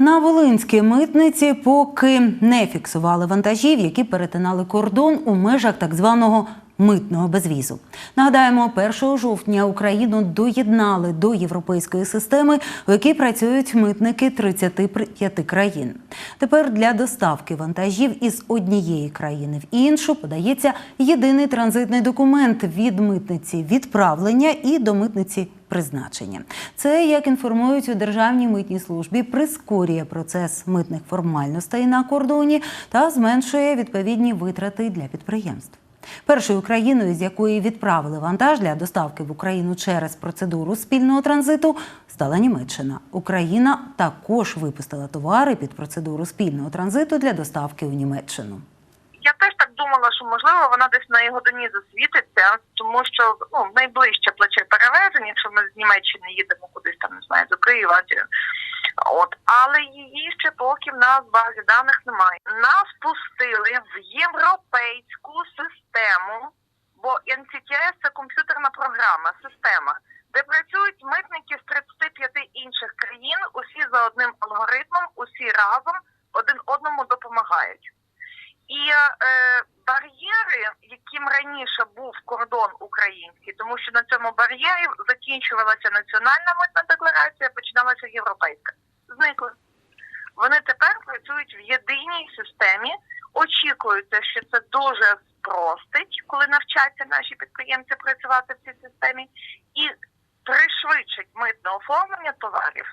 На Волинській митниці поки не фіксували вантажів, які перетинали кордон у межах так званого митного безвізу. Нагадаємо, 1 жовтня Україну доєднали до європейської системи, у якій працюють митники 35 країн. Тепер для доставки вантажів із однієї країни в іншу подається єдиний транзитний документ від митниці відправлення і до митниці призначення. Це, як інформують у Державній митній службі, прискорює процес митних формальностей на кордоні та зменшує відповідні витрати для підприємств. Першою країною, з якої відправили вантаж для доставки в Україну через процедуру спільного транзиту, стала Німеччина. Україна також випустила товари під процедуру спільного транзиту для доставки у Німеччину. Я теж так думала, що можливо вона десь на його доні засвітиться, тому що ну найближче плече перевезень, якщо ми з Німеччини їдемо кудись там, не знаю, до Києва. От, але її ще поки в нас базі даних немає. Нас пустили в європейську систему, бо NCTS – це комп'ютерна програма, система, де працюють митники з 35 інших країн, усі за одним алгоритмом, усі разом один одному допомагають. І е, бар'єри, яким раніше був кордон український, тому що на цьому бар'єрі закінчувалася національна митна декларація, починалася європейська. Зникли. Вони тепер працюють в єдиній системі. Очікується, що це дуже спростить, коли навчаться наші підприємці працювати в цій системі, і пришвидшить митне оформлення товарів.